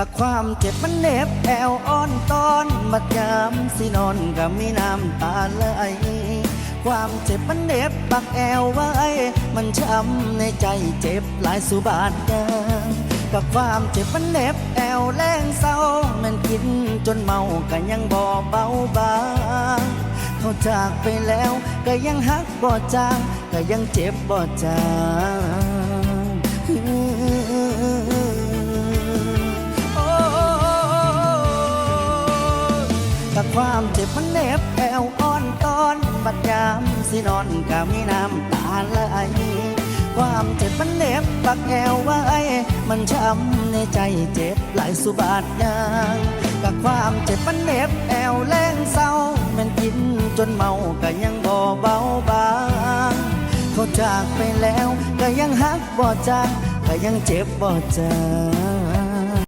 กับความเจ็บมันเน็บแอวอ่อนตอนบัดยามสินอนก็มีน้ำตาไหลความเจ็บมันเน็บปักแอวไว้ มันช้ำในใจเจ็บหลายสุบาทยางกับความเจ็บมันเน็บแอวแรงเศร้า มันกินจนเมาก็ยังบ่เบาบางเขาจากไปแล้วก็ยังฮักบ่จางก็ยังเจ็บบ่จาง แต่ความเจ็บมันเน็บแอวอ่อนตอนบัดยามสินอนก็มีน้ำตาไหลความเจ็บมันเน็บปักแอวไว้ มันช้ำในใจเจ็บหลายสุบาทยางกับความเจ็บมันเน็บแอวแรงเศร้ามันกินจนเมาก็ยังบ่เบาบางเขาจากไปแล้วก็ยังฮักบ่จางก็ยังเจ็บบ่จาง